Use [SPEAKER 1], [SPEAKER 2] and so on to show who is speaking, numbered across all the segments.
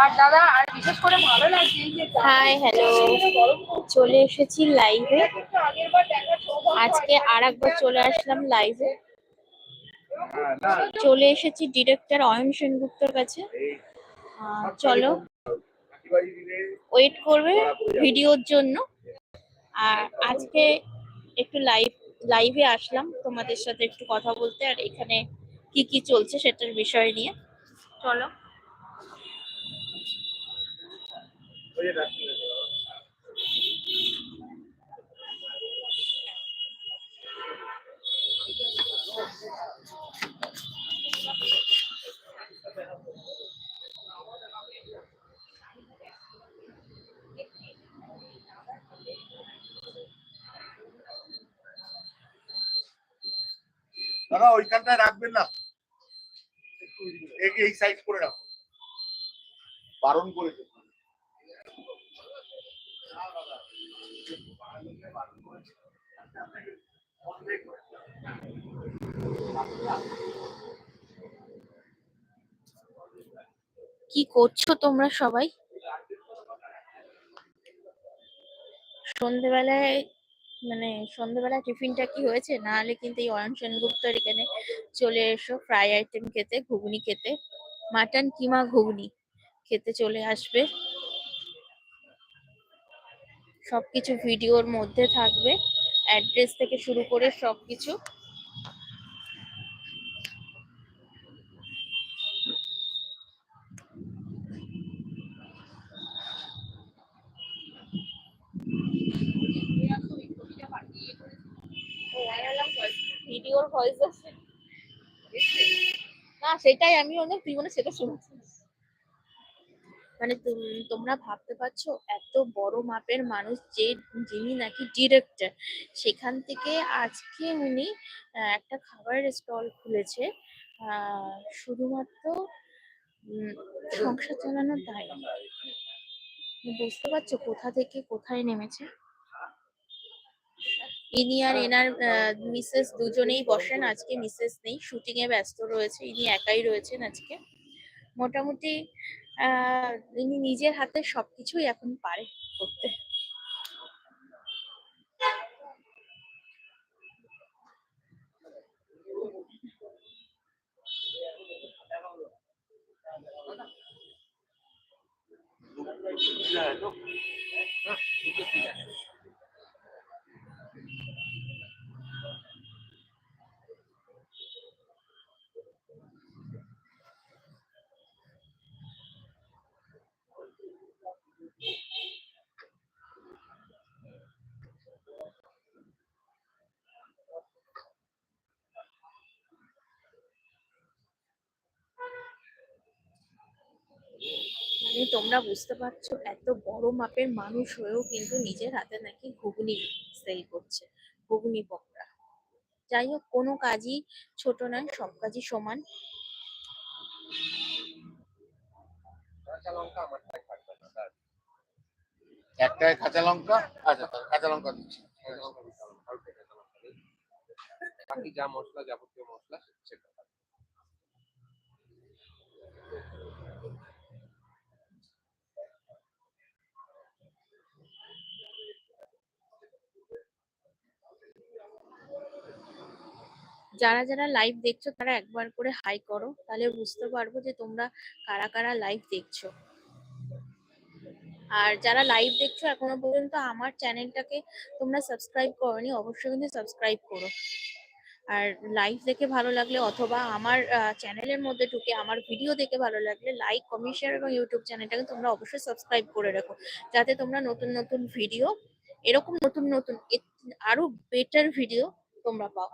[SPEAKER 1] আর দাদা আর বিশেষ করে ভালো লাগছে
[SPEAKER 2] হাই হ্যালো চলে এসেছি লাইভে আজকে আর একবার চলে আসলাম লাইভে চলে এসেছি ডিরেক্টর অয়ন সেনগুপ্তর কাছে। চলো। ওয়েট করবে ভিডিওর জন্য। আর আজকে একটু লাইভ লাইভে আসলাম তোমাদের সাথে একটু কথা বলতে আর এখানে কি কি চলছে সেটার বিষয় নিয়ে। চলো।
[SPEAKER 3] দাদা ওইখানটায় রাখবেন না। একটু এই- সাইড করে রাখো বারণ করেছে
[SPEAKER 2] কি করছ তোমরা সবাই? সন্ধেবেলায় মানে সন্ধেবেলায় টিফিনটা কি হয়েছে? না হলে কিন্তু এই অয়ন সেনগুপ্তর এখানে চলে এসো ফ্রাই আইটেম খেতে, ঘুগনি খেতে। মাটন কিমা ঘুগনি খেতে চলে আসবে। সবকিছু ভিডিওর মধ্যে থাকবে। অ্যাড্রেস থেকে শুরু করে সবকিছু। ভিডিওর ভয়েস আছে। না, সেটাই আমি অনেক তুই মনে সেটা শুনছিস মানে তুম- তোমরা ভাবতে পারছ এত বড় মাপের মানুষ যে, যিনি নাকি ডিরেক্টর সেখান থেকে আজকে উনি একটা খাবারের স্টল খুলেছে শুধুমাত্র সংসার চালানোর দায়। বুঝতে পারছ কোথা থেকে কোথায় নেমেছে? ইনি আর এনার মিসেস দুজনেই বসেন, আজকে মিসেস নেই শুটিং এ ব্যস্ত রয়েছে, ইনি একাই রয়েছেন আজকে। মোটামুটি নিজের হাতে সবকিছুই এখন পারে করতে। মানে তোমরা বুঝতে পারছ, এত বড় মাপের মানুষ হয়েও কিন্তু নিজের হাতে নাকি ঘুগনি সেল করছে, ঘুগনি পকোড়া যাই হোক, কোনো কাজই ছোট নয়, সব কাজই সমান।
[SPEAKER 3] একটায় কাঁচা লঙ্কা? আচ্ছা কাঁচা লঙ্কা দিচ্ছি।
[SPEAKER 4] বাকি যা মশলা যাবতীয় মশলা সেটা
[SPEAKER 2] যারা যারা লাইভ দেখছ তারা একবার করে হাই করো, তাহলে বুঝতে পারব যে তোমরা কারা কারা লাইভ দেখছ। আর যারা লাইভ দেখছ এখনও পর্যন্ত আমার চ্যানেলটাকে তোমরা সাবস্ক্রাইব করোনি, অবশ্যই কিন্তু সাবস্ক্রাইব করো। আর লাইভ দেখে ভালো লাগলে অথবা আমার চ্যানেলের মধ্যে ঢুকে আমার ভিডিও দেখে ভালো লাগলে লাইক কমেন্ট শেয়ার এবং ইউটিউব চ্যানেলটাকে তোমরা অবশ্যই সাবস্ক্রাইব করে রাখো। যাতে তোমরা নতুন নতুন ভিডিও এরকম নতুন নতুন আরও বেটার ভিডিও তোমরা পাও।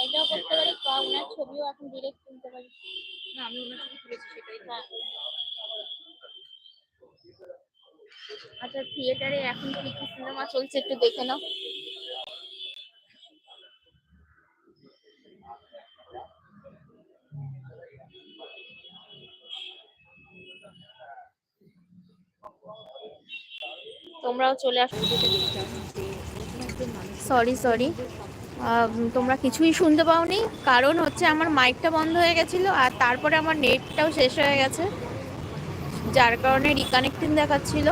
[SPEAKER 2] এটাও করতে পারি বা ছবিও এখন ডিরেক্ট তুলতে পারি না আমি ওনার তুলেছি হ্যাঁ আচ্ছা থিয়েটারে এখন কি কি সিনেমা চলছে একটু দেখে নাও। তোমরাও চলে আসো। সরি সরি তোমরা কিছুই শুনতে পাওনি। কারণ হচ্ছে আমার মাইকটা বন্ধ হয়ে গেছিল আর তারপরে আমার নেটটাও শেষ হয়ে গেছে। যার কারণে রিকানেক্টিং দেখাচ্ছিল।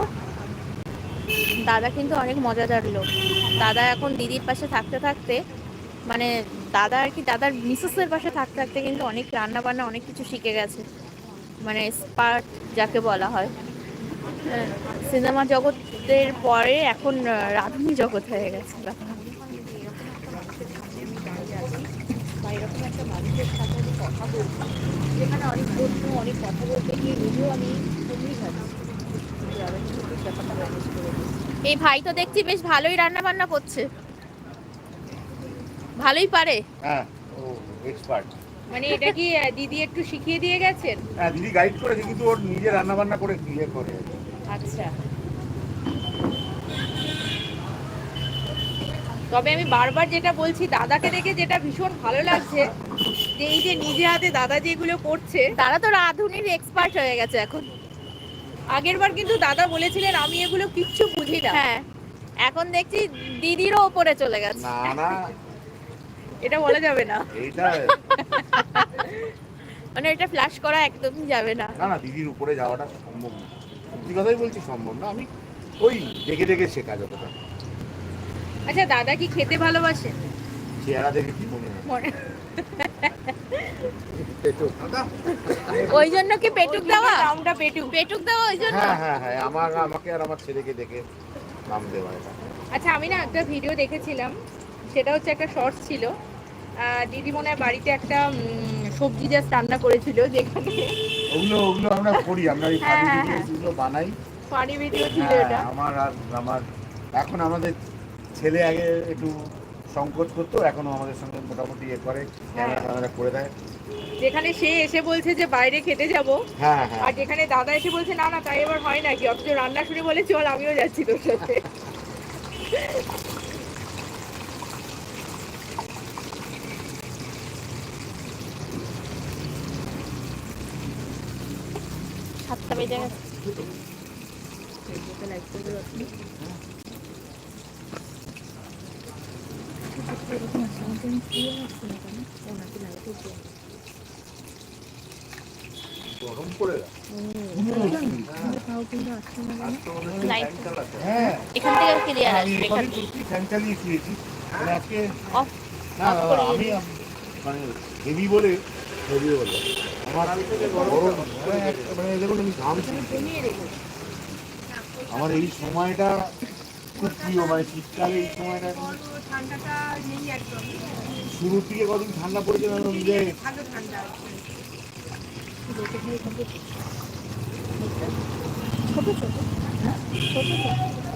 [SPEAKER 2] দাদা কিন্তু অনেক মজাদার লোক। দাদা এখন দিদির পাশে থাকতে থাকতে মানে দাদা আর কি দাদার মিসেসের পাশে থাকতে থাকতে কিন্তু অনেক রান্না বান্না অনেক কিছু শিখে গেছে। মানে স্পার্ট যাকে বলা হয়। সিনেমা জগতের পরে এখন রাঁধুনি জগৎ হয়ে গেছে। এরকম একটা মানুষের সাথে আমি কথা বলব যেখানে অনেক বন্ধু অনেক কথা বলতে গিয়ে নিজেও আমি কমিয়ে যাচ্ছি যে আমি কিন্তু বেশ ব্যাপারটা ম্যানেজ করে দিই। এই ভাই তো দেখছি বেশ ভালোই রান্না বান্না করছে। ভালোই পারে।
[SPEAKER 3] হ্যাঁ ও এক্সপার্ট
[SPEAKER 5] মানে এটা কি দিদি একটু শিখিয়ে দিয়ে গেছেন?
[SPEAKER 3] হ্যাঁ দিদি গাইড করেছে কিন্তু ওর নিজে রান্না বান্না করে ইয়ে করে।
[SPEAKER 5] আচ্ছা। তবে আমি বারবার যেটা বলছি দাদাকে দেখে যেটা ভীষণ ভালো লাগছে যে এই যে নিজে হাতে দাদা যেগুলো করছে
[SPEAKER 2] তারা তো রাঁধুনির এক্সপার্ট হয়ে গেছে এখন।
[SPEAKER 5] আগেরবার কিন্তু দাদা বলেছিলেন আমি এগুলো কিচ্ছু বুঝি না।
[SPEAKER 2] হ্যাঁ। এখন দেখছি দিদিরও ওপরে চলে গেছে।
[SPEAKER 3] না না।
[SPEAKER 5] এটা বলা যাবে না।
[SPEAKER 3] এইটা
[SPEAKER 2] মানে এটা ফ্ল্যাশ করা একদমই যাবে না।
[SPEAKER 3] না না দিদির উপরে যাওয়াটা সম্ভব না। সত্যি কথাই বলছি সম্ভব না। আমি ওই দেখে দেখে শেখা যতটা।
[SPEAKER 5] আচ্ছা দাদা কি খেতে ভালোবাসে?
[SPEAKER 3] চেহারা দেখে কি মনে হয়?
[SPEAKER 2] ওই জন্য কি পেটুক দেওয়া?
[SPEAKER 5] নামটা পেটু
[SPEAKER 2] পেটুক দেওয়া ওই জন্য?
[SPEAKER 3] হ্যাঁ হ্যাঁ হ্যাঁ আমার আমাকে আর আমার ছেলেকে দেখে নাম দেওয়া
[SPEAKER 5] আচ্ছা আমি না একটা ভিডিও দেখেছিলাম সেটা হচ্ছে একটা শর্টস ছিল। দিদি মনে হয় বাড়িতে একটা সবজি জাস্ট রান্না করেছিল যেখানে।
[SPEAKER 3] ওগুলো ওগুলো আমরা করি আমরা এই
[SPEAKER 5] হ্যাঁ,
[SPEAKER 3] ফানি
[SPEAKER 5] হ্যাঁ,
[SPEAKER 3] ভিডিওগুলো বানাই।
[SPEAKER 5] ফানি ভিডিও ছিল
[SPEAKER 3] হ্যাঁ,
[SPEAKER 5] এটা।
[SPEAKER 3] আমার আর আমার এখন আমাদের ছেলে আগে একটু সংকোচ করতো এখনও আমাদের সঙ্গে মোটামুটি ইয়ে করে ক্যামেরা ক্যামেরা করে দেয়।
[SPEAKER 5] যেখানে সে এসে বলছে যে বাইরে খেতে যাব
[SPEAKER 3] হ্যাঁ হ্যাঁ।
[SPEAKER 5] আর যেখানে দাদা এসে বলছে না না তাই এবার হয় নাকি? অথচ রান্না শুনে বলে চল আমিও যাচ্ছি তোর সাথে।
[SPEAKER 2] সাতটা বেজে
[SPEAKER 3] গরম করে
[SPEAKER 2] এখান থেকে। ক্লিয়ার আসবে এখান
[SPEAKER 3] এখানে ফ্যান চালিয়ে মানে আজকে
[SPEAKER 2] অফ
[SPEAKER 3] না আমি মানে হেভি বলে হেভি বলে। আমি আমার এই সময়টা খুব প্রিয় মানে শীতকালে এই সময়টা শুরুর দিকে কদিন ঠান্ডা পড়েছে না নিজে
[SPEAKER 2] ছোট ছোট। ছোট ছোট।